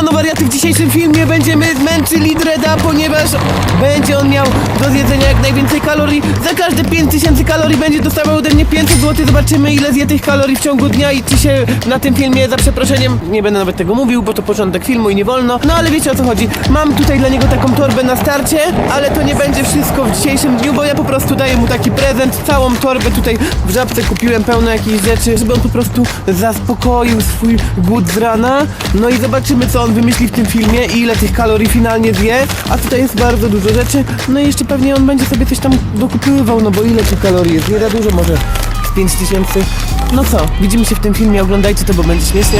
Siemano wariaty, w dzisiejszym filmie będziemy męczyli Dreda, ponieważ będzie on miał do zjedzenia jak najwięcej kalorii. Za każde 5000 kalorii będzie dostawał ode mnie 500 zł. Zobaczymy ile zje tych kalorii w ciągu dnia i czy się na tym filmie za przeproszeniem, nie będę nawet tego mówił, bo to początek filmu i nie wolno. No ale wiecie o co chodzi. Mam tutaj dla niego taką torbę na starcie, ale to nie będzie wszystko w dzisiejszym dniu, bo ja po prostu daję mu taki prezent. Całą torbę tutaj w żabce kupiłem pełno jakichś rzeczy, żeby on po prostu zaspokoił swój głód z rana. No i zobaczymy co on wymyśli w tym filmie i ile tych kalorii finalnie zje. A tutaj jest bardzo dużo rzeczy. No i jeszcze pewnie on będzie sobie coś tam dokupywał, no bo ile tych kalorii jest? Nie za dużo może. z 5000. No co, widzimy się w tym filmie, oglądajcie to, bo będzie śmiesznie.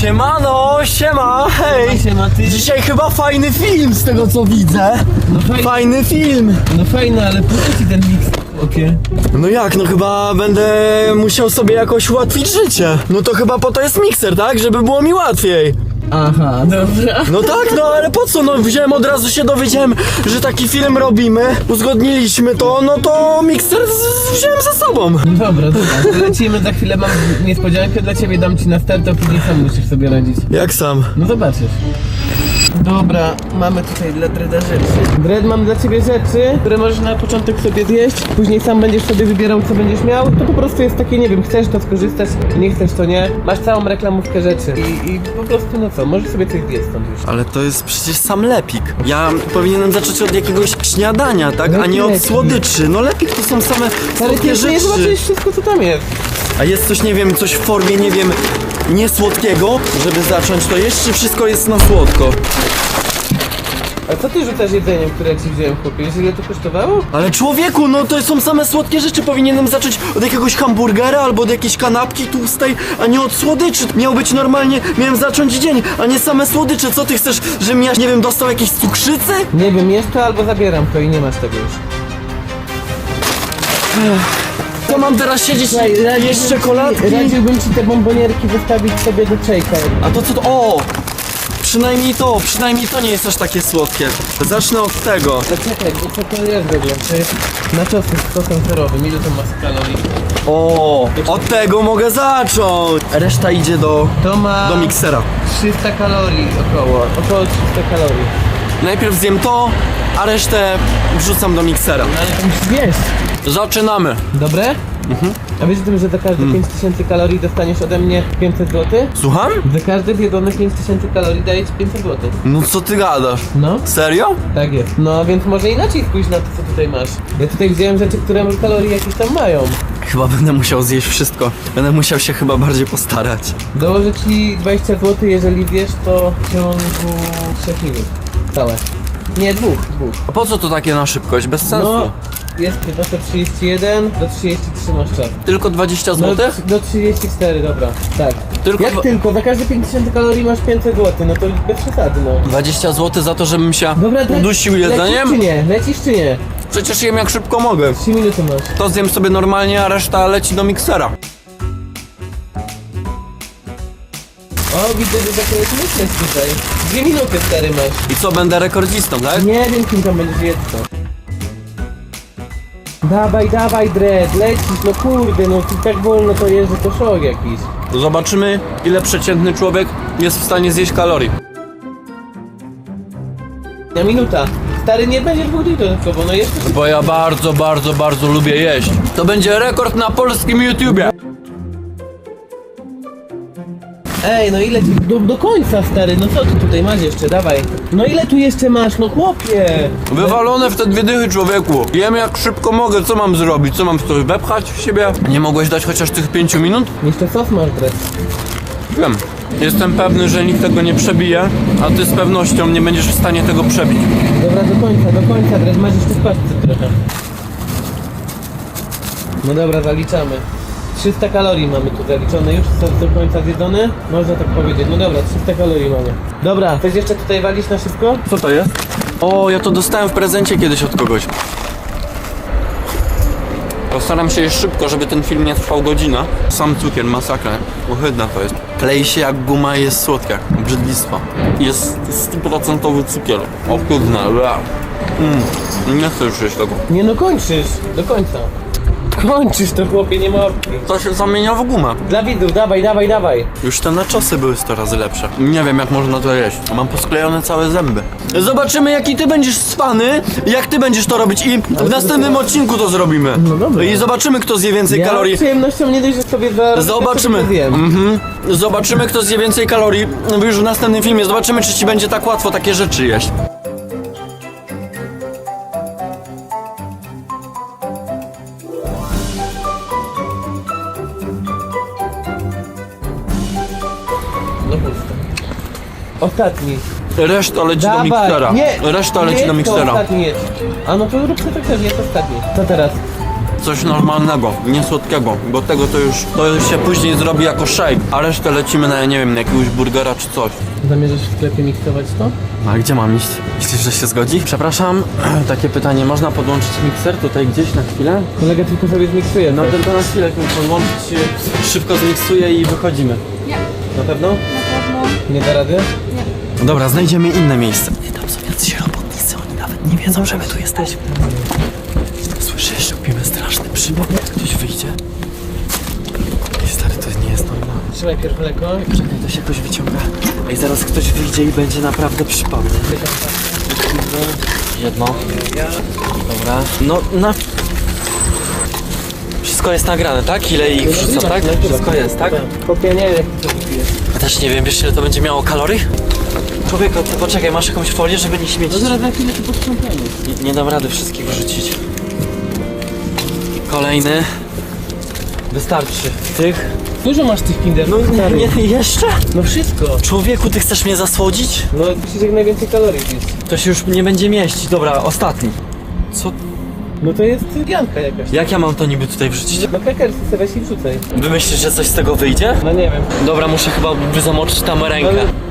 Siemano, siema, hej! Siema, ty. Dzisiaj chyba fajny film z tego co widzę. No fajnie, Fajny film. no fajne, ale po co ci ten mix? Okej. No jak, no chyba będę musiał sobie jakoś ułatwić życie. No to chyba po to jest mikser, tak? Żeby było mi łatwiej. Aha, dobra. No tak, no ale po co? No wziąłem od razu się dowiedziałem, że taki film robimy. Uzgodniliśmy to, no to mikser z- wziąłem ze sobą. Dobra, dobra. to Lecimy za chwilę, mam niespodziankę dla ciebie, dam ci na start, a później sam musisz sobie radzić. Jak sam? No zobaczysz. Dobra, mamy tutaj dla Dreda rzeczy. Dred, mam dla ciebie rzeczy, które możesz na początek sobie zjeść, później sam będziesz sobie wybierał, co będziesz miał. To po prostu jest takie, nie wiem, chcesz to skorzystać, nie chcesz to nie. Masz całą reklamówkę rzeczy i, i po prostu, no co, możesz sobie coś zjeść stąd już. Ale to jest przecież sam lepik. Ja powinienem zacząć od jakiegoś śniadania, tak? A nie od Lepik. słodycz. No lepik to są same Ale słodkie ty nie rzeczy. zobaczysz wszystko, co tam jest. A jest coś, nie wiem, coś w formie, nie wiem, niesłodkiego, żeby zacząć to jeść, czy wszystko jest na słodko? A co ty rzucasz jedzeniem, które ja ci wziąłem, chłopie? Wiesz, ile to kosztowało? Ale człowieku, no to są same słodkie rzeczy. Powinienem zacząć od jakiegoś hamburgera albo od jakiejś kanapki tłustej, a nie od słodyczy. Miał być normalnie, miałem zacząć dzień, a nie same słodycze. Co ty chcesz, żebym ja, nie wiem, dostał jakieś cukrzycy? Nie wiem, jest to albo zabieram to i nie masz tego już. To mam teraz siedzieć i jeść czekoladki? Radziłbym ci te bombonierki wystawić sobie do czejka. A to co to? O! Przynajmniej to, przynajmniej to nie jest aż takie słodkie. Zacznę od tego. To czekaj, bo co to jest w ogóle? Jest naczosy z sosem serowym. Ile to ma kalorii? O, od tego mogę zacząć. Reszta idzie do, To ma do miksera. 300 kalorii około. Około 300 kalorii. Najpierw zjem to, a resztę wrzucam do miksera. Musisz zjeść. Zaczynamy. Dobre? A wiesz o tym, że za każde 5000 kalorii dostaniesz ode mnie 500 zł? Słucham? Za każde zjedzone 5000 kalorii daję ci 500 zł. No co ty gadasz? No, Serio? tak jest. No więc może inaczej spójrz na to, co tutaj masz. Ja tutaj wziąłem rzeczy, które kalorii jakieś tam mają. Chyba będę musiał zjeść wszystko. Będę musiał się chyba bardziej postarać. Dołożę ci 20 zł, jeżeli wiesz, to w ciągu 3 minut. Całe. Nie, dwóch, dwóch. A po co to takie na szybkość? Bez sensu. No, jest 15.31, do 33 masz czas. Tylko 20 No, zł? do 34, dobra. Tak. Tylko Jak dwa- tylko, za każde 50 kalorii masz 500 zł, no to bez przesady, no. 20 zł za to, żebym się Dobra, to udusił Lecisz czy jedzeniem? nie? Lecisz czy nie? Przecież jem jak szybko mogę. 3 minuty masz. To zjem sobie normalnie, a reszta leci do miksera. O, widzę, że zakres myślisz tutaj. Dwie minuty stary masz. I co, będę rekordzistą, tak? Nie wiem, kim tam będziesz jedz to. Dawaj, dawaj, Dred, lecisz, no kurde, no ty tak wolno to jest, że to szok jakiś. Zobaczymy, ile przeciętny człowiek jest w stanie zjeść kalorii. Na minuta. Stary, nie będziesz budził dodatkowo, no jeszcze... Bo ja bardzo, bardzo, bardzo lubię jeść. To będzie rekord na polskim YouTubie. Ej, no ile. Do, do końca, stary, no co ty tutaj masz jeszcze, dawaj. No ile tu jeszcze masz, no chłopie. Wywalone w te dwie dychy człowieku. Jem jak szybko mogę, co mam zrobić? Co mam coś wepchać w siebie? Nie mogłeś dać chociaż tych pięciu minut? Jeszcze sos masz, Dred. Wiem. Jestem pewny, że nikt tego nie przebije, a ty z pewnością nie będziesz w stanie tego przebić. Dobra, do końca, do końca, Dred, masz jeszcze w paczce trochę. No dobra, zaliczamy. 300 kalorii mamy tu zaliczone, już są do końca zjedzone? Można tak powiedzieć. No dobra, 300 kalorii mamy. Dobra, chcesz jeszcze tutaj walić na szybko? Co to jest? O, ja to dostałem w prezencie kiedyś od kogoś. Postaram się jeść szybko, żeby ten film nie trwał godzinę. Sam cukier, masakra. Ohydna to jest. Klei się jak guma i jest słodka. Brzydlistwo. Jest stuprocentowy cukier. Ohydna. Mm. Nie chcę już jeść tego. Nie no, kończysz. Do końca. Skończysz to chłopie, nie ma opcji. To się zamienia w gumę. Dla widzów, dawaj, dawaj, dawaj. Już te naczosy były 100 razy lepsze. Nie wiem jak można to jeść. Mam posklejone całe zęby. Zobaczymy jaki ty będziesz spany, jak ty będziesz to robić i w następnym odcinku to zrobimy. No dobra. I zobaczymy kto zje więcej Ja kalorii. z przyjemnością nie dość, że sobie za... Zobaczymy. zjem. Mhm. Zobaczymy kto zje więcej kalorii już w następnym filmie. Zobaczymy czy ci będzie tak łatwo takie rzeczy jeść. Ostatni. Reszta leci do Dawaj. miksera. Nie. Reszta nie leci do to miksera. ostatni jest. A no to rób sobie tak też, jest ostatni. Co teraz? Coś normalnego, nie słodkiego, bo tego to już to się później zrobi jako shake, a resztę lecimy na nie wiem, jakiegoś burgera czy coś. Zamierzasz w sklepie miksować to? A gdzie mam iść? Myślisz, że się zgodzi? Przepraszam, takie pytanie, można podłączyć mikser tutaj gdzieś na chwilę? Kolega tylko sobie zmiksuje. No No tylko na chwilę podłączyć, szybko zmiksuję i wychodzimy. na pewno? pewno. Nie da rady? Dobra, znajdziemy inne miejsce. Nie, tam są jacyś robotnicy, oni nawet nie wiedzą, że my tu jesteśmy. Słyszysz, robimy straszny jak ktoś wyjdzie. Ej, stary, to nie jest normalne. Trzymaj pierw mleko. Czekaj, to się jakoś wyciąga. Ej, zaraz ktoś wyjdzie i będzie naprawdę przypał. Jedno. Dobra. No, na... Wszystko jest nagrane, tak? Ile ich wrzuca, tak? Wszystko jest, tak? Kopia nie wiem jak ty to wypijesz. Ja też nie wiem, wiesz ile to będzie miało kalorii? Człowieku, ty poczekaj, masz jakąś folię, żeby nie śmiecić? No zaraz na chwilę to posprzątamy. Nie, nie dam rady wszystkich wrzucić. Kolejny. Wystarczy. Tych? Dużo masz tych kinder, no stary. Nie, jeszcze? No wszystko. Człowieku, ty chcesz mnie zasłodzić? No musisz jak najwięcej kalorii zjeść. To się już nie będzie mieścić. Dobra, ostatni. Co? No to jest pianka jakaś. Jak ja mam to niby tutaj wrzucić? No krakersy sobie weź i wrzucaj. Wy myślisz, że coś z tego wyjdzie? No nie wiem. Dobra, muszę chyba zamoczyć tam rękę. Ale-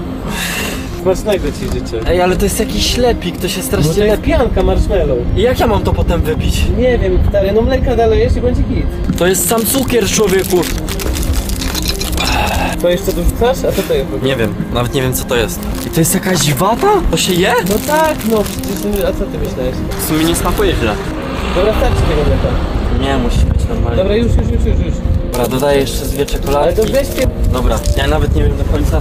Smacznego ci życzę. Ej, ale to jest jakiś ślepik, to się No strasznie to jest lepi. pianka marshmallow. I jak ja mam to potem wypić? Nie wiem, stary, no mleka dalejesz i będzie git. To jest sam cukier, człowieku. To jeszcze dorzucasz? A co to jest? w ogóle? Nie wiem, nawet nie wiem co to jest. I to jest jakaś wata? To się je? No tak, no przecież, a co ty myślałeś? W sumie nie smakuje źle. Dobra, starczy tego mleka. Nie, musi być normalnie. Dobra, już, już, już, już, już. Dobra, dodaję jeszcze dwie Ale czekoladki. to weźcie... Dobra, ja nawet nie wiem do końca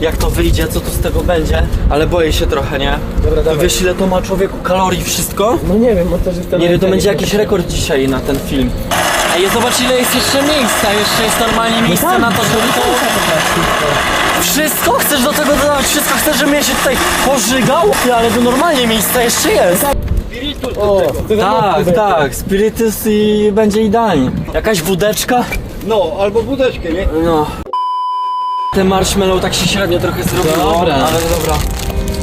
jak to wyjdzie, co tu z tego będzie, ale boję się trochę, nie? Dobra, To dawaj. wiesz ile to ma człowieku kalorii wszystko? No nie wiem, to, w Nie wiem, to będzie jakiś rekord dzisiaj na ten film. Ej, zobacz ile jest jeszcze miejsca, jeszcze jest normalnie miejsce tak, na to, żeby to... Wszystko? Chcesz do tego dodawać wszystko? Chcesz, żebym ja się tutaj pożygał? Ty, ale to normalnie miejsce jeszcze jest. To mocno Tak, będzie. tak, spirytys i będzie idealnie. Jakaś wódeczka? No, albo budeczkę, nie? No. Ten marshmallow tak się średnio trochę zrobiło, Dobra. ale dobra.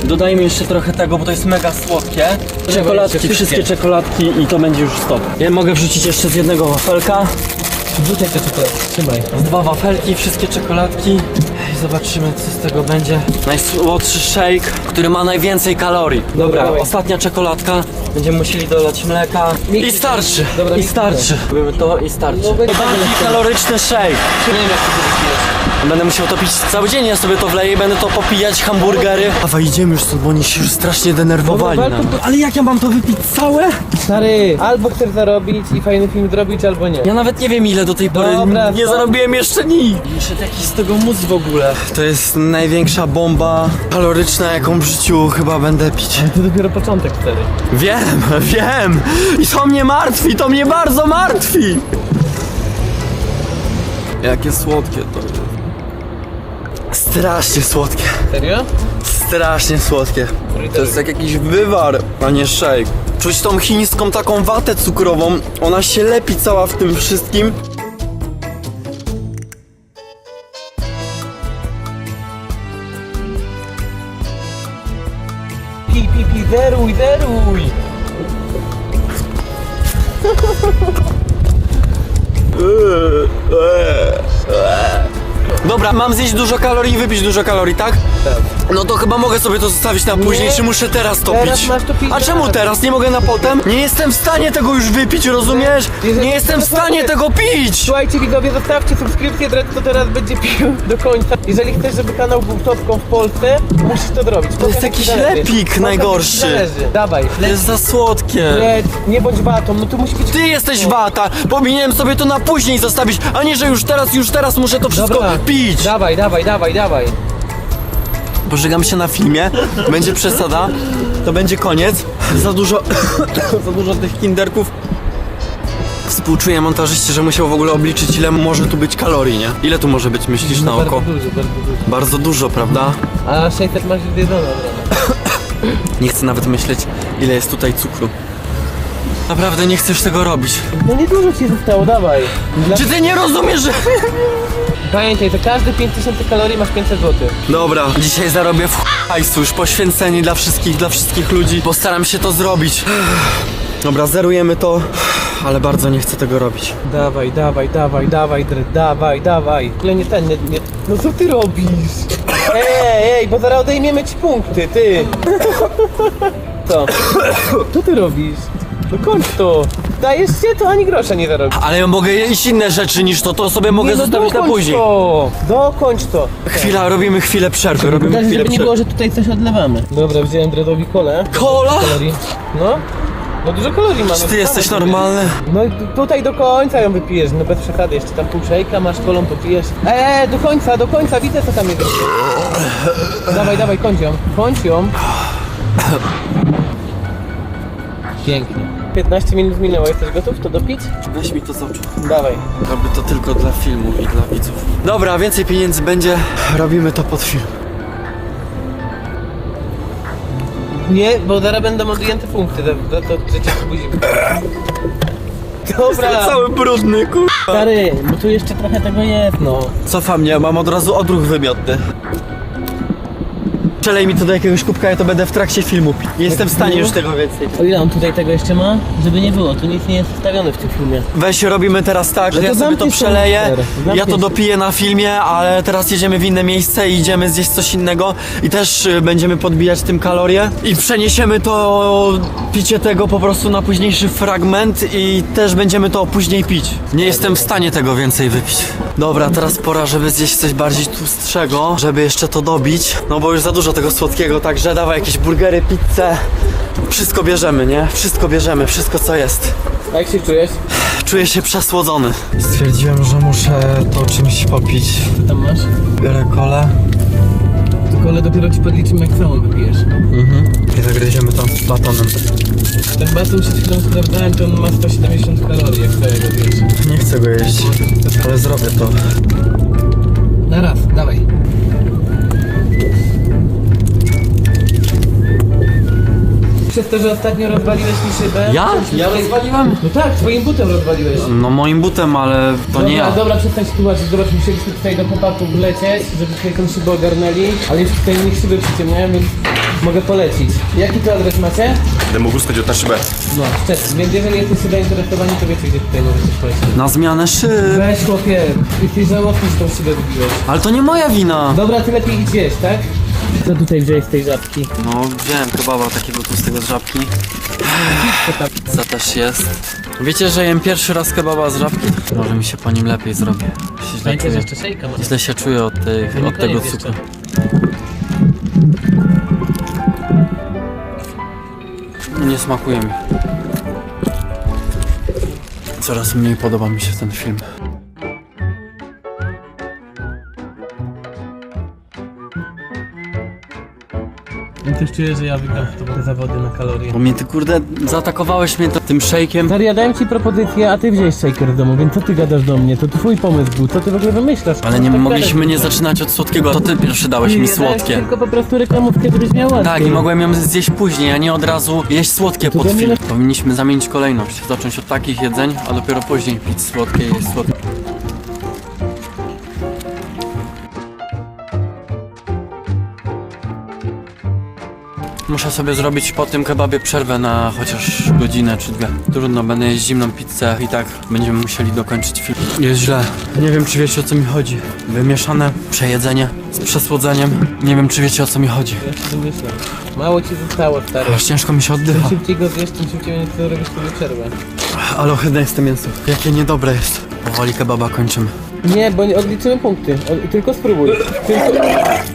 Dodajmy jeszcze trochę tego, bo to jest mega słodkie. Czekoladki, wszystkie wszystkie. czekoladki i to będzie już stop. Ja mogę wrzucić jeszcze z jednego wafelka, Wrzucaj te czekolady, trzymaj. z dwa wafelki, wszystkie czekoladki. Ej, zobaczymy co z tego będzie. Najsłodszy shake, który ma najwięcej kalorii. Dobra, dawaj. ostatnia czekoladka. Będziemy musieli dolać mleka. I starczy, Dobra, i miksy. starczy. Robimy to i starczy. No, będzie- Bardziej kaloryczny shake. Nie wiem jak to. Będę musiał to pić cały dzień, ja sobie to wleję i będę to popijać, hamburgery. A idziemy już stąd, bo oni się już strasznie denerwowali. Dobra, Ale jak ja mam to wypić całe? Stary, albo chcesz zarobić i fajny film zrobić, albo nie. Ja nawet nie wiem ile do tej pory, Dobra, nie to- zarobiłem jeszcze nic. Jeszcze jakiś z tego mus w ogóle. To jest największa bomba kaloryczna, jaką w życiu chyba będę pić. To dopiero początek wtedy. Wiem, wiem! I to mnie martwi, to mnie bardzo martwi! Jakie słodkie to jest. Strasznie słodkie. Serio? Strasznie słodkie. To jest jak jakiś wywar, a nie shake. Czuć tą chińską taką watę cukrową. Ona się lepi cała w tym wszystkim. Pi, pi, pi, zeruj, zeruj! Dobra, mam zjeść dużo kalorii i wypić dużo kalorii, tak? No to chyba mogę sobie to zostawić na później, czy muszę teraz to Teraz pić? masz to pić A czemu teraz. teraz? Nie mogę na potem? Nie jestem w stanie tego już wypić, rozumiesz? Jeżeli- Nie jestem w stanie tego pić! Słuchajcie widzowie, zostawcie subskrypcję, Dread to teraz będzie pił do końca. Jeżeli chcesz, żeby kanał był topką w Polsce, musisz to zrobić. To jest jakiś lepik najgorszy. Zależy. Dawaj, To jest za słodkie. Dread, nie bądź watą, no tu musi być... Ty jesteś wata! Powinienem sobie to na później zostawić, a nie, że już teraz, już teraz muszę to wszystko Dobra. pić! Dawaj, dawaj, dawaj, dawaj. Pożegam się na filmie, będzie przesada, to będzie koniec. Za dużo, za dużo tych kinderków. Współczuję montażyście, że musiał w ogóle obliczyć ile może tu być kalorii, nie? Ile tu może być, myślisz, na oko? Bardzo dużo, bardzo dużo. Bardzo dużo, prawda? A 600 masz zjedzone od. Nie chcę nawet myśleć, ile jest tutaj cukru. Naprawdę nie chcesz tego robić. No nie dużo ci zostało, dawaj. Dla... Czy ty nie rozumiesz, że... Pamiętaj, to każde 5000 kalorii masz 500 zł. Dobra, dzisiaj zarobię w hajsu, już poświęcenie dla wszystkich, dla wszystkich ludzi. Postaram się to zrobić. Dobra, zerujemy to, ale bardzo nie chcę tego robić. Dawaj, dawaj, dawaj, dawaj, Dread, dawaj, dawaj. Ale nie ten, nie, nie... No co ty robisz? Ej, ej, bo zaraz odejmiemy ci punkty, ty. Co? Co ty robisz? No kończ to. Dajesz się, to ani grosza nie zarobisz. Ale ja mogę jeść inne rzeczy niż to, to sobie mogę Nie, no zostawić na dokończ później. To. Dokończ to. Chwila, robimy chwilę przerwy, robimy Żeby chwilę nie przerwy. było, że tutaj coś odlewamy. Dobra, wziąłem Dreadowi kolę. Kola? Kalorii. No. No dużo kalorii mamy. Czy ty jesteś normalny? No i tu- tutaj do końca ją wypijesz, no bez przesady, jeszcze tam pół szejka masz kolą popijesz. Eee, do końca, do końca, widzę co tam jest. dawaj, dawaj, kończ ją, kończ ją. Pięknie. 15 minut minęło, jesteś gotów to dopić? Weź mi to z oczu. Dawaj. Robię to tylko dla filmu i dla widzów. Dobra, więcej pieniędzy będzie, robimy to pod film. Nie, bo zaraz będą odjęte punkty za, to, że cię obudzimy. Dobra, Cały brudny, kur... stary, bo tu jeszcze trochę tego jest, no. Cofa mnie, mam od razu odruch wymiotny. Przelej mi to do jakiegoś kubka, ja to będę w trakcie filmu pić. Nie jestem w stanie już tego więcej. O ile on tutaj tego jeszcze ma? Żeby nie było, tu nic nie jest wstawione w tym filmie. Weź, robimy teraz tak, że to ja sobie to zamknij przeleję, zamknij ja to dopiję na filmie, ale teraz jedziemy w inne miejsce i idziemy zjeść coś innego i też y, będziemy podbijać tym kalorie i przeniesiemy to picie tego po prostu na późniejszy fragment i też będziemy to później pić. Nie jestem w stanie tego więcej wypić. Dobra, teraz pora, żeby zjeść coś bardziej tłustszego, żeby jeszcze to dobić, no bo już za dużo tego słodkiego, także dawaj jakieś burgery, pizzę. Wszystko bierzemy, nie? Wszystko bierzemy, wszystko co jest. A jak się czujesz? Czuję się przesłodzony. Stwierdziłem, że muszę to czymś popić. Co tam masz? Biorę kolę Tylko ale dopiero ci podliczymy jak całą wypijesz. i zagryziemy tam z batonem. Ten baton przed chwilą sprawdzałem, to on ma 170 kalorii jak całego wiesz. Nie chcę go jeść, ale zrobię to. Na raz, dawaj. Przez to, że ostatnio rozwaliłeś mi szybę. Ja? Ja rozwaliłem? No tak, twoim butem rozwaliłeś. No moim butem, ale to nie dobra, ja. dobra, przestań się tłumaczyć, zobacz, musieliśmy tutaj do chłopaków wlecieć, żeby tutaj tą szybę ogarnęli, ale już tutaj nikt szyby przyciemniałem, więc mogę polecić. Jaki to adres macie? Będę mógł skoczyć na szybę. No, wczesny, więc jeżeli jesteście zainteresowani, to wiecie, gdzie tutaj możecie polecić. Na zmianę szyb. Weź chłopie, jesteś żałosny, że tą szybę wybiłeś. Ale to nie moja wina. Dobra, ty lepiej idź tak? Co tutaj wziąłeś z tej żabki? No wziąłem kebaba takiego tłustego z żabki. Co też jest. Wiecie, że jem pierwszy raz kebaba z żabki? Może mi się po nim lepiej zrobi. Się źle Pamiętaj, że czuję. jeszcze szejka. Źle się czuję od, nie od tego koniec cukru. Nie smakuje mi. Coraz mniej podoba mi się ten film. Też czuję, że ja wygram w te zawody na kalorie. Bo mnie ty kurde zaatakowałeś mnie to- tym shake'iem. Stary, ja dałem ci propozycję, a ty wziąłeś shaker w domu, więc co ty gadasz do mnie? To twój pomysł był, co ty w ogóle wymyślasz? Ale nie Tak mogliśmy nie zaczynać od słodkiego, to ty pierwszy dałeś Nie, mi słodkie. tylko po prostu reklamówkę, żebyś miał łatwiej. Tak, i mogłem ją zjeść później, a nie od razu jeść słodkie pod film. Powinniśmy zamienić kolejność. Zacząć od takich jedzeń, a dopiero później pić słodkie i jeść słodkie. Muszę sobie zrobić po tym kebabie przerwę na chociaż godzinę czy dwie. Trudno, będę jeść zimną pizzę i tak będziemy musieli dokończyć film. Jest źle. Nie wiem, czy wiecie o co mi chodzi. Wymieszane przejedzenie z przesłodzeniem. Nie wiem, czy wiecie o co mi chodzi. Ja się domyślam. Mało ci zostało, stary. Aż ciężko mi się oddycha. szybciej go zjesz, tym szybciej będziesz robić sobie przerwę. Ale ohydne jest to mięso. Jakie niedobre jest. Powoli kebaba kończymy. Nie, bo nie odliczymy punkty. O, tylko spróbuj. Tylko...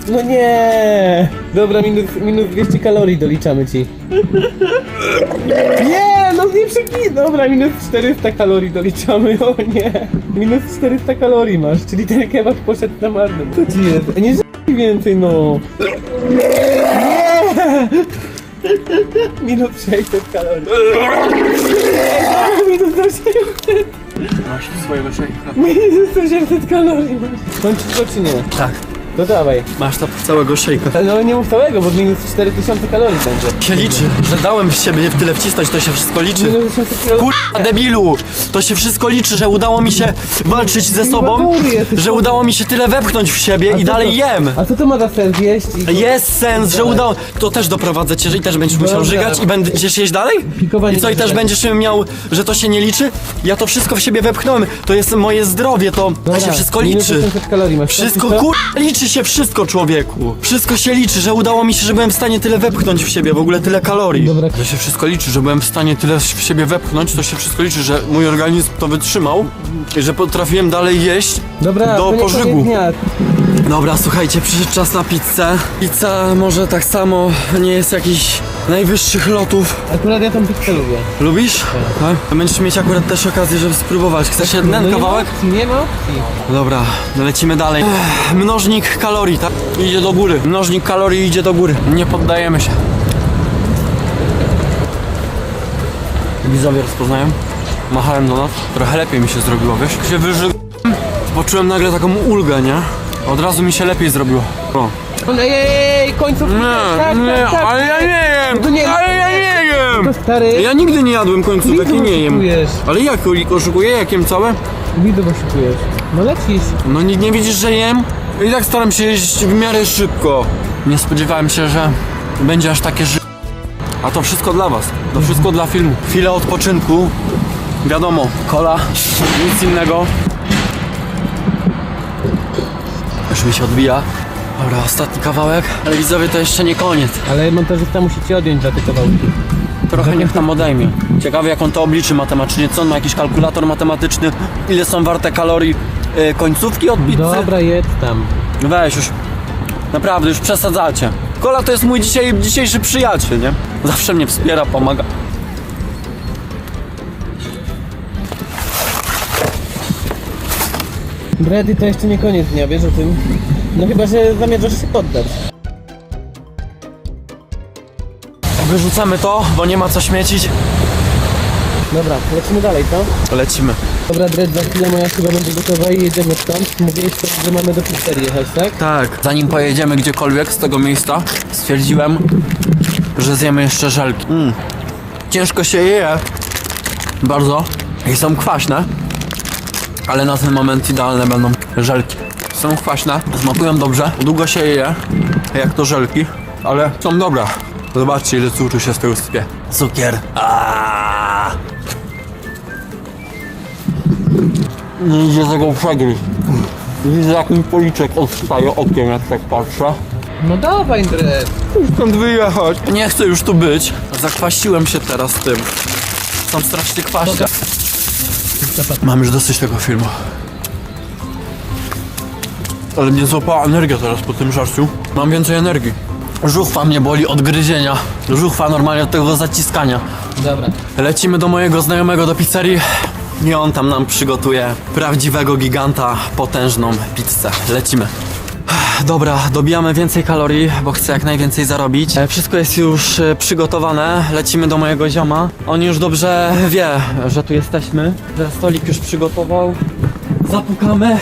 No nie! Dobra, minus, minus 200 kalorii doliczamy ci. Nie, no nie przeklinaj. Dobra, minus 400 kalorii doliczamy, o nie. Minus 400 kalorii masz, czyli ten kebab poszedł na marne. Co ci jest? Nie żartuj więcej, no. Nie! Minus 600 kalorii. Minus 800. Masz swojego szejka. Minus 800 kalorii masz. Kończysz go czy nie? Tak. To dawaj. Masz to całego szejka. No nie mów całego, bo minus 4000 kalorii będzie. Się liczy, że dałem z siebie tyle wcisnąć, to się wszystko liczy. Minus 800 kalorii. Kurwa debilu! To się wszystko liczy, że udało mi się walczyć ze sobą, jesteś. że udało mi się tyle wepchnąć w siebie i co dalej to- jem. A co to ma za sens jeść? I... Jest sens, że udało. To też doprowadzę cię, że i też będziesz musiał Dobra. żygać i będziesz jeść dalej? Pikowanie I co, i też żygać. będziesz miał, że to się nie liczy? Ja to wszystko w siebie wepchnąłem. To jest moje zdrowie, to, to Dobra, się wszystko minus liczy. 800 kalorii masz. Wszystko Co? kur... liczy się wszystko człowieku. Wszystko się liczy, że udało mi się, że byłem w stanie tyle wepchnąć w siebie, w ogóle tyle kalorii. Dobra. To się wszystko liczy, że byłem w stanie tyle w siebie wepchnąć, to się wszystko liczy, że mój organizm to wytrzymał i że potrafiłem dalej jeść Dobra, do to nie pożygu. koniec dnia. Dobra, słuchajcie, przyszedł czas na pizzę. Pizza może tak samo nie jest jakiś najwyższych lotów. Akurat ja tą pizzę lubię. Lubisz? Tak? To Będziesz mieć akurat też okazję, żeby spróbować. Chcesz jeden No nie ma kawałek? opcji, nie ma opcji. Dobra, lecimy dalej. Ech, Mnożnik kalorii, tak? Idzie do góry. Mnożnik kalorii idzie do góry. Nie poddajemy się. Widzowie rozpoznają. Machałem do nas. Trochę lepiej mi się zrobiło, wiesz? Się wyży... Poczułem nagle taką ulgę, nie? Od razu mi się lepiej zrobiło. O. Ej, ej, końcówki. Nie, tak, nie, tak, tak. ale ja nie jem! To nie- ale ja nie jem! To stary, Ja nigdy nie jadłem końcówek i nie jem. oszukujesz. Ale jak oszukuję? Jak jem całe? widzów oszukujesz. No lecisz. No nie, nie widzisz, że jem? I tak staram się jeść w miarę szybko. Nie spodziewałem się, że będzie aż takie ży... A to wszystko dla was. To wszystko dla filmu. Chwilę odpoczynku. Wiadomo, kola, nic innego. Już mi się odbija. Dobra, ostatni kawałek. Ale widzowie, to jeszcze nie koniec. Ale montażysta musi ci odjąć za te kawałki. Trochę niech tam odejmie. Ciekawe jak on to obliczy matematycznie. Co on ma jakiś kalkulator matematyczny? Ile są warte kalorii y, końcówki od pizzy? Dobra, jedz tam. Weź już. Naprawdę, już przesadzacie. Kola to jest mój dzisiaj, dzisiejszy przyjaciel, nie? Zawsze mnie wspiera, pomaga. Brady to jeszcze nie koniec dnia, wiesz o tym? No chyba, że zamierzasz się poddać. Wyrzucamy to, bo nie ma co śmiecić. Dobra, lecimy dalej, co? Lecimy. Dobra, Dredd, za chwilę moja chyba będzie gotowa i jedziemy stąd. Mówiłeś też, że mamy do pizzerii jechać, tak? Tak. Zanim pojedziemy gdziekolwiek z tego miejsca, stwierdziłem, że zjemy jeszcze żelki. Mm. Ciężko się je je. Bardzo. I są kwaśne. Ale na ten moment idealne będą żelki. Są kwaśne, smakują dobrze, długo się je jak to żelki, ale są dobre. Zobaczcie ile cukru się z tego sypie. Cukier. Aaaa. Nie idzie tego przegryźć. Widzę jak mi policzek odstaje okiem jak tak patrzę. No dawaj, Dredd. Stąd wyjechać. Nie chcę już tu być. Zakwasiłem się teraz tym. Są strasznie kwaśne. Mam już dosyć tego filmu. Ale mnie złapała energia teraz po tym żarciu. Mam więcej energii. Żuchwa mnie boli od gryzienia. Żuchwa normalnie od tego zaciskania. Dobra. Lecimy do mojego znajomego do pizzerii i on tam nam przygotuje prawdziwego giganta, potężną pizzę. Lecimy. Dobra, dobijamy więcej kalorii, bo chcę jak najwięcej zarobić. E, Wszystko jest już e, przygotowane. Lecimy do mojego zioma. On już dobrze wie, że tu jesteśmy, że stolik już przygotował. Zapukamy.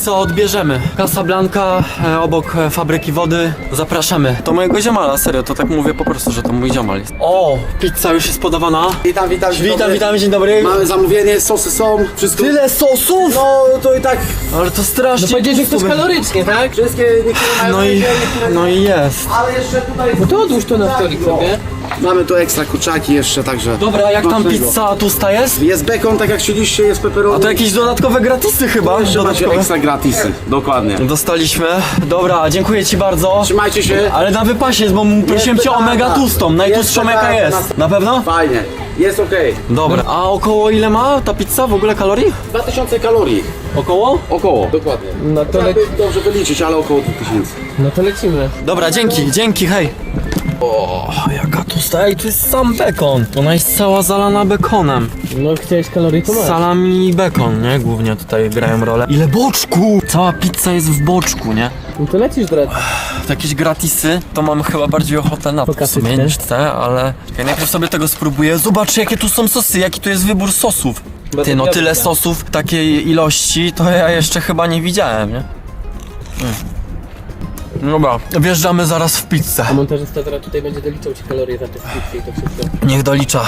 Pizzę odbierzemy. Casablanca, e, obok e, fabryki wody. Zapraszamy. To mojego ziomala, serio, to tak mówię po prostu, że to mój ziomal jest. O, pizza już jest podawana. Witam, witam, dzień Witam, dobry. witam, dzień dobry. Mamy zamówienie, sosy są, wszystko. Tyle sosów! No to i tak Ale to strasznie. No powiedziałeś, że chcesz tłuste. kalorycznie, tak? wszystkie niektóre mają No i, niektóre no i jest. Ale jeszcze tutaj... No to odłóż to na stolik sobie. Mamy tu ekstra kurczaki jeszcze, także... Dobra, jak tam Smacznego. pizza tusta jest? Jest bekon, tak jak chcieliście, jest pepperoni. A to jakieś dodatkowe gratisy chyba? Jeszcze macie Dodatkowe. ekstra gratisy, dokładnie. Dostaliśmy. Dobra, dziękuję ci bardzo. Trzymajcie się. Ale na wypasie jest, bo m- prosiłem cię o mega tłustą, najtłustszą Jest jaka jest. Na pewno? Fajnie, jest okej. Dobra. A około ile ma ta pizza w ogóle kalorii? 2000 kalorii, Około? około, dokładnie. No to, Trzeba le- by dobrze wyliczyć, ale około 2000. no to lecimy. Dobra, dzięki, dzięki, hej. O, jaka tusta, ej, tu jest sam bekon. Ona jest cała zalana bekonem. No chciałeś kalorii, to masz. Salami i bekon, nie? Głównie tutaj grają rolę. Ile boczku! Cała pizza jest w boczku, nie? No to lecisz, brat. To jakieś gratisy, to mam chyba bardziej ochotę na to w sumie niż te, ale ja najpierw sobie tego spróbuję. Zobacz jakie tu są sosy, jaki tu jest wybór sosów. Ty no tyle sosów takiej ilości to ja jeszcze chyba nie widziałem, nie? Mm. Dobra, wjeżdżamy zaraz w pizzę. A montażysta teraz tutaj będzie doliczał ci kalorie za te pizzy i to wszystko. Niech dolicza.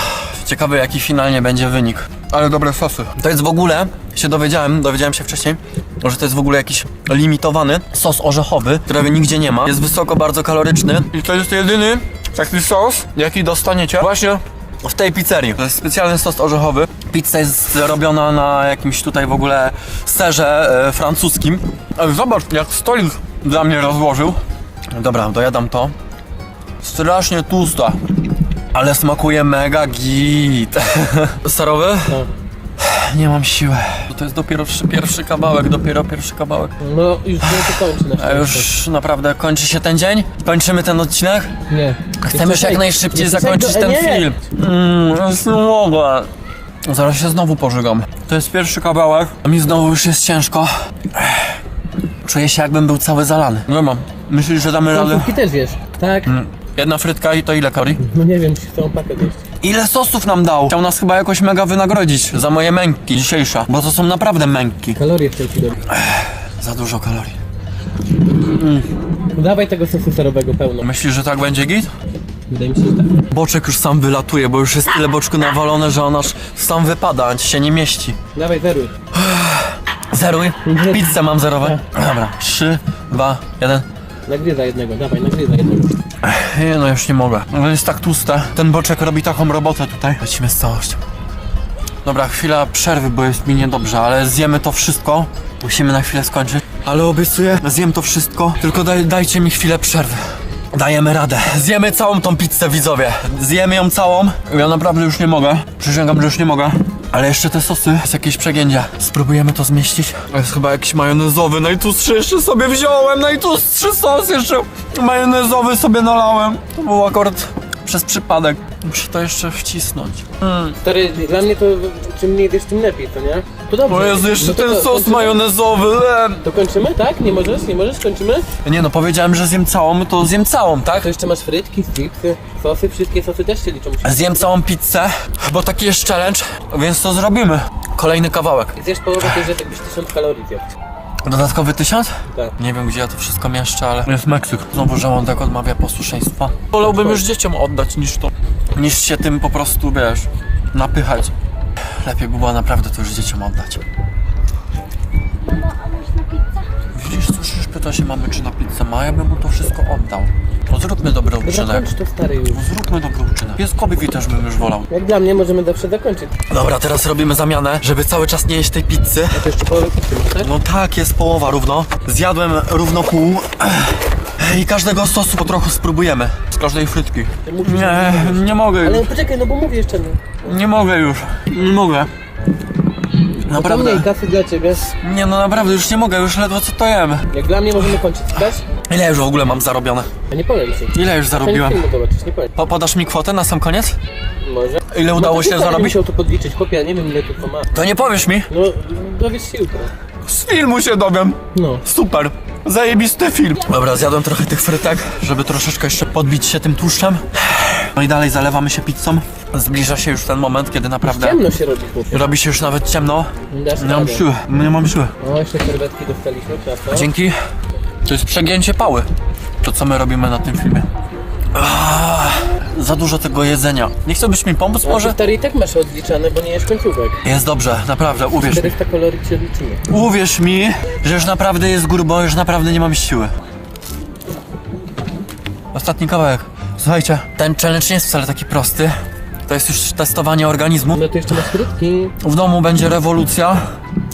Ciekawy jaki finalnie będzie wynik. Ale dobre sosy. To jest w ogóle, się dowiedziałem, dowiedziałem się wcześniej, że to jest w ogóle jakiś limitowany sos orzechowy, którego nigdzie nie ma. Jest wysoko bardzo kaloryczny. I to jest jedyny taki sos, jaki dostaniecie właśnie w tej pizzerii. To jest specjalny sos orzechowy. Pizza jest robiona na jakimś tutaj w ogóle serze e, francuskim. Ale zobacz, jak stolik dla mnie rozłożył. Dobra, dojadam to. Strasznie tłusta. Ale smakuje mega git. Serowy? Nie mam siły. To jest dopiero pierwszy kawałek, dopiero pierwszy kawałek. No już nie to kończy A już naprawdę kończy się ten dzień? Kończymy ten odcinek? Nie. Chcemy już jak najszybciej zakończyć ten film. Mm, nie mogę. Zaraz się znowu pożygam. To jest pierwszy kawałek, a mi znowu już jest ciężko. Czuję się jakbym był cały zalany. No mam. Myślisz, że damy radę? Końcówki też wiesz. Tak? Jedna frytka i to ile kalorii? No nie wiem, czy chcą pakę jeść. Ile sosów nam dał? Chciał nas chyba jakoś mega wynagrodzić za moje męki dzisiejsze, bo to są naprawdę męki. Kalorie chciał ci doliczyć. Za dużo kalorii. Dawaj tego sosu serowego pełno. Myślisz, że tak będzie git? Wydaje mi się, że tak. Boczek już sam wylatuje, bo już jest tyle boczku nawalone, że on aż sam wypada, a się nie mieści. Dawaj, zeruj. Zeruj. Pizzę mam zerować. Dobra. Trzy, dwa, jeden. Nagryza jednego, dawaj, nagryza jednego. Nie, no już nie mogę. No jest tak tłuste. Ten boczek robi taką robotę tutaj. Lecimy z całością. Dobra, chwila przerwy, bo jest mi niedobrze, ale zjemy to wszystko. Musimy na chwilę skończyć. Ale obiecuję, zjem to wszystko. Tylko daj, dajcie mi chwilę przerwy. Dajemy radę. Zjemy całą tą pizzę, widzowie. Zjemy ją całą. Ja naprawdę już nie mogę. Przysięgam, że już nie mogę. Ale jeszcze te sosy, jest jakieś przegięcie. Spróbujemy to zmieścić. To jest chyba jakiś majonezowy, najtłustszy jeszcze sobie wziąłem. Najtłustszy sos jeszcze majonezowy sobie nalałem. To był akurat przez przypadek. Muszę to jeszcze wcisnąć. Stary, dla mnie to czym mniej tym lepiej, to nie? To dobrze. O Jezu, jeszcze No to ten co, sos kończymy? majonezowy. em. To kończymy, tak? Nie możesz? Nie możesz? Kończymy? Nie no, powiedziałem, że zjem całą, to zjem całą, tak? To jeszcze masz frytki, stripsy, sosy, wszystkie sosy też się liczą. Musisz... Zjem całą pizzę, bo taki jest challenge, więc to zrobimy. Kolejny kawałek. Zjesz połowę tej rzeczy, jakbyś 1000 kalorii zjadł. Dodatkowy tysiąc? Tak. Nie wiem, gdzie ja to wszystko mieszczę, ale jest Meksyk. Znowu żołądek odmawia posłuszeństwa. Wolałbym już dzieciom oddać niż to. Niż się tym po prostu, wiesz, napychać. Lepiej by było naprawdę to już dzieciom oddać. Mama, a można pizzę? Widzisz, słyszysz, pyta się mamy, czy na pizzę ma, ja bym mu to wszystko oddał. No zróbmy dobry uczynek. kończ to stary już. No zróbmy dobry uczynek. Pieskowi też bym już wolał. Jak dla mnie możemy zawsze zakończyć. Dobra, teraz robimy zamianę, żeby cały czas nie jeść tej pizzy. A to jeszcze połowę pizzy tak? No tak, jest połowa równo. Zjadłem równo pół. I każdego sosu po trochu spróbujemy. Z każdej frytki. Nie, nie mogę Ale już. poczekaj, no bo mówię jeszcze nie. Nie mogę już. Nie mogę. To Naprawdę. mniej kasy dla ciebie. Nie no naprawdę, już nie mogę, już ledwo co to jem. Jak dla mnie możemy kończyć, chcesz? Ile już w ogóle mam zarobione? Ja nie powiem ci. Ile już zarobiłem? filmu zobaczysz, nie powiem. Po, podasz mi kwotę na sam koniec? Może. Ile udało No to się sam zarobić? musiał to podliczyć, chłopie, ja nie wiem ile tu to ma. To nie powiesz mi? No, dowiesz się jutro. Z filmu się dowiem. No. Super. Zajebisty film. Dobra, zjadłem trochę tych frytek, żeby troszeczkę jeszcze podbić się tym tłuszczem. No i dalej zalewamy się pizzą. Zbliża się już ten moment, kiedy naprawdę Ciemno się robi, chłopie. robi się już nawet ciemno. Dasz Nie mam radę. siły, nie mam siły. O, jeszcze serwetki dostaliśmy, prawda? Dzięki. To jest przegięcie pały. To co my robimy na tym filmie. Ah, za dużo tego jedzenia. Nie chciałbyś mi pomóc Może? może? Stary i tak masz odliczane, bo nie jesz końcówek. Jest dobrze, naprawdę, uwierz mi. 400 kalorii ci odliczymy. Uwierz mi, że już naprawdę jest grubo, już naprawdę nie mam siły. Ostatni kawałek. Słuchajcie, ten challenge nie jest wcale taki prosty. To jest już testowanie organizmu. No to jeszcze masz frytki. W domu będzie rewolucja,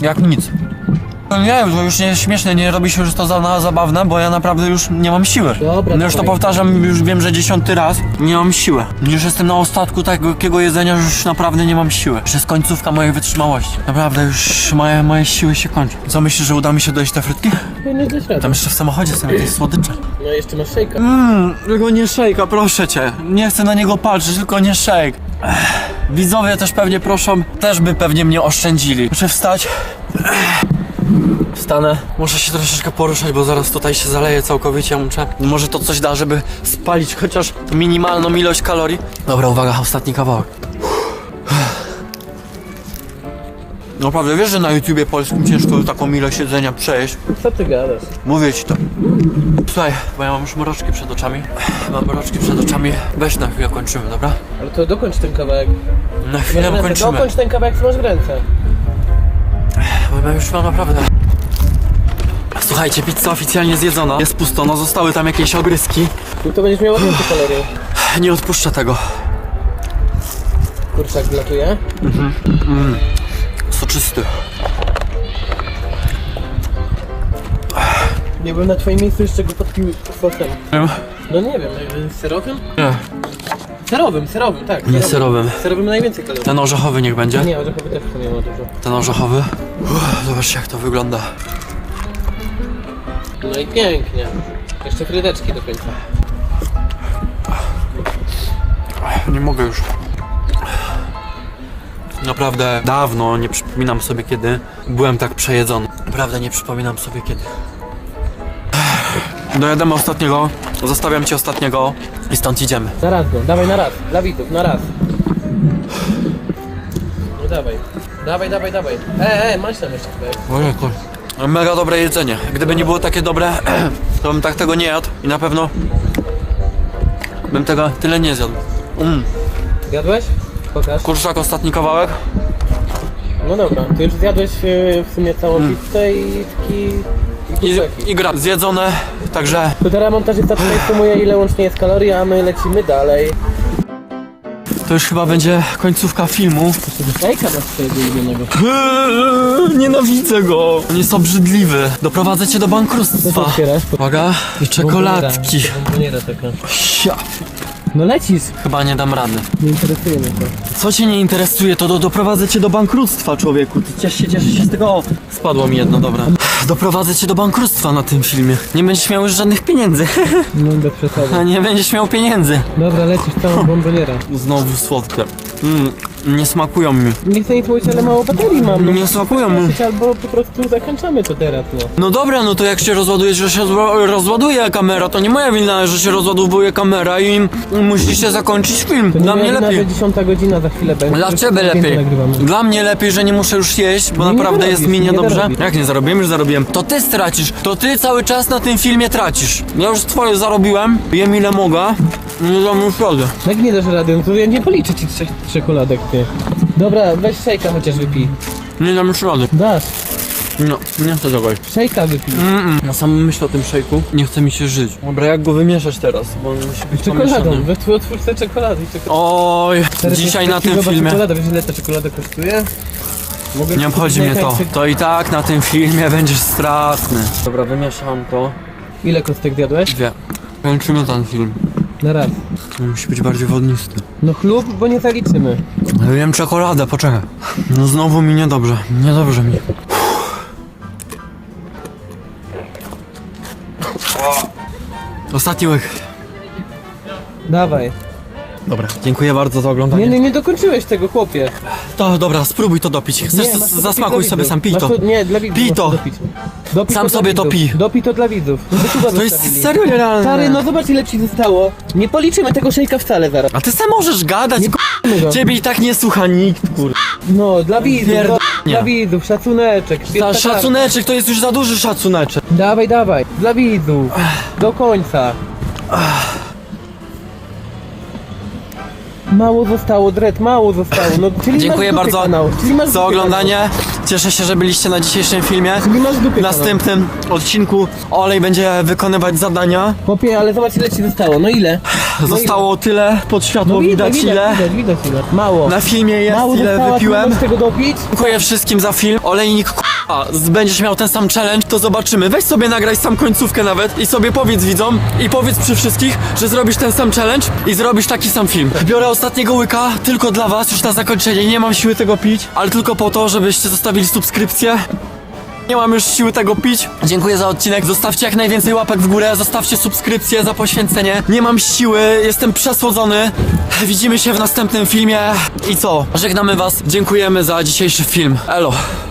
jak nic. No Nie, to już nie śmieszne, nie robi się już to za na zabawne, bo ja naprawdę już nie mam siły. Dobra, no już to dawaj. powtarzam, już wiem, że dziesiąty raz. Nie mam siły. Już jestem na ostatku takiego jedzenia, że już naprawdę nie mam siły. Już jest końcówka mojej wytrzymałości. Naprawdę już moje, moje siły się kończą. Co myślisz, że uda mi się dojść te frytki? Powinno dać radę. Tam jeszcze w samochodzie są jakieś słodycze. No jeszcze masz szejka. Mmm, tylko nie szejka, proszę cię. Nie chcę na niego patrzeć, tylko nie szejk. Ech. Widzowie też pewnie proszą, też by pewnie mnie oszczędzili. Muszę wstać. Ech. Wstanę. Muszę się troszeczkę poruszać, bo zaraz tutaj się zaleję całkowicie. Muszę. Może to coś da, żeby spalić chociaż minimalną ilość kalorii. Dobra, uwaga, ostatni kawałek. Naprawdę, wiesz, że na YouTubie polskim ciężko taką ilość jedzenia przejeść? Co ty gadasz? Mówię ci to. Słuchaj, bo ja mam już mroczki przed oczami. Mam mroczki przed oczami. Weź na chwilę kończymy, dobra? Ale to dokończ ten kawałek. Na chwilę Ręce, kończymy. Dokończ ten kawałek, co masz w ręce. Bo ja już mam naprawdę. Słuchajcie, pizza oficjalnie zjedzona. Jest pusto, no zostały tam jakieś ogryski. I to będziesz miał więcej kalorii. Nie odpuszczę tego. Kurczak wlatuje. Soczysty. Nie bym na twoim miejscu jeszcze go podpił sosem. Wiem. No nie wiem, serowym? Nie, Serowym, serowym, tak. nie serowym. Serowym najwięcej kalorii. Ten orzechowy niech będzie. Nie, orzechowy też nie ma dużo. Ten orzechowy. Uff, zobaczcie jak to wygląda. No i pięknie. Jeszcze frydeczki do końca. Nie mogę już. Naprawdę dawno, nie przypominam sobie kiedy byłem tak przejedzony. Naprawdę nie przypominam sobie kiedy. Dojedziemy ostatniego, zostawiam ci ostatniego i stąd idziemy. Na raz go, dawaj na raz. Dla widzów, na raz. No dawaj. Dawaj, dawaj, dawaj. E, e, masz tam jeszcze kawałek. Ojejku. Mega dobre jedzenie. Gdyby nie było takie dobre, to bym tak tego nie jadł i na pewno bym tego tyle nie zjadł. Mm. Zjadłeś? Pokaż. Kurczak, ostatni kawałek. No dobra, ty już zjadłeś e, w sumie całą pizzę i taki... I, i gra zjedzone, także To teraz montażysta tutaj sumuje ile łącznie jest kalorii, a my lecimy dalej. To już chyba będzie końcówka filmu. Swojego ulubionego. Eee, Nienawidzę go! On jest obrzydliwy. Doprowadzę cię do Co bankructwa. otwierasz? Uwaga, i czekoladki. Bomboniera taka. Ja, No lecisz! chyba nie dam rady. Nie interesuje mnie to. Co cię nie interesuje, to do, doprowadzę cię do bankructwa, człowieku. Ty ciesz się, cieszę się z tego. O, spadło mi jedno, dobra. Doprowadzę cię do bankructwa na tym filmie. Nie będziesz miał już żadnych pieniędzy. No bez przesady. nie będziesz miał pieniędzy. Dobra, lecisz całą bomboniera. Znowu słodkie. Mm, nie smakują mi. Nie chcę nic mówić, ale mało baterii mam. No. Nie smakują mi. Albo po prostu zakończamy to teraz, no. No dobra, no to jak się rozładuje, że się rozładuje kamera, to nie moja wina, że się rozładowuje kamera i musicie zakończyć film. To Dla nie mnie wiem, lepiej. nawet 10 godzina za chwilę będzie. Dla ciebie zdjęcie lepiej. Nagrywamy. Dla mnie lepiej, że nie muszę już jeść, bo Nie, nie naprawdę jest zarobisz, mi nie niedobrze. zarobisz. Jak nie zarobiłem? Już zarobiłem. To ty stracisz. To ty cały czas na tym filmie tracisz. Ja już twoje zarobiłem, jem ile mogę. Nie dam już rady. Jak nie dasz rady, no to ja nie policzę ci trzech czekoladek, ty. Dobra, weź szejka chociaż wypij. Nie dam już rady. Dasz. No, nie chcę tego jeść. Szejka wypij. Mm-mm. Ja sam myślę o tym szejku. Nie chce mi się żyć. Dobra, jak go wymieszać teraz? Bo on musi być Czekoladą, pomieszany. czekolady. i. Oj, Teraz dzisiaj jest na tym filmie. Czekolada, wiesz ile ta czekolada kosztuje? Mogę Nie obchodzi mnie to. To i tak na tym filmie będziesz stratny. Dobra, wymieszam to. Ile kostek zjadłeś? Dwie. Kończymy ten film. Na raz. Musi być bardziej wodnisty. No chlub, bo nie zaliczymy. Wiem czekoladę, poczekaj. No znowu mi niedobrze. Niedobrze mi. Ostatni łyk. Dawaj. Dobra, dziękuję bardzo za oglądanie. Nie, nie, nie dokończyłeś tego, chłopie. To dobra, spróbuj to dopić. Chcesz, Nie, to masz to zasmakuj dla sobie widzów. sam, pij Masz to. Nie, dla widzów. Pij masz to. Dopić. Sam sobie to pij. Dopij to dla widzów. To jest serio nierealne. Stary, no zobacz ile ci zostało. Nie policzymy tego szejka wcale zaraz. A ty sam możesz gadać, Nie p***my go. Ciebie i tak nie słucha nikt, kur... No, dla widzów, Pierdolnie. do, dla widzów, szacuneczek. Za Piękna szacuneczek to jest już za duży szacuneczek. karta. Dawaj, dawaj, dla widzów. Do końca. Mało zostało, Dred, mało zostało. No, czyli Dziękuję masz bardzo Kanał. Czyli masz w za oglądanie. Cieszę się, że byliście na dzisiejszym filmie. Kanał. Czyli masz w dupie W następnym odcinku Olej będzie wykonywać zadania. kanał. Chłopie, ale zobacz ile ci zostało. No ile? No Zostało tyle, pod światło No widać, widać, widać, ile. widać, widać ile. Mało. Na filmie jest Mało ile ty nie wypiłem. możesz tego dopić? Dziękuję wszystkim za film. Olejnik z- będziesz miał ten sam challenge, to zobaczymy. Weź sobie nagraj sam końcówkę nawet i sobie powiedz widzom i powiedz przy wszystkich, że zrobisz ten sam challenge i zrobisz taki sam film. Biorę ostatniego łyka tylko dla was, już na zakończenie. Nie mam siły tego pić, ale tylko po to, żebyście zostawili subskrypcję. Nie mam już siły tego pić. Dziękuję za odcinek. Zostawcie jak najwięcej łapek w górę, zostawcie subskrypcję za poświęcenie. Nie mam siły, jestem przesłodzony. Widzimy się w następnym filmie. I co? Żegnamy was. Dziękujemy za dzisiejszy film. Elo.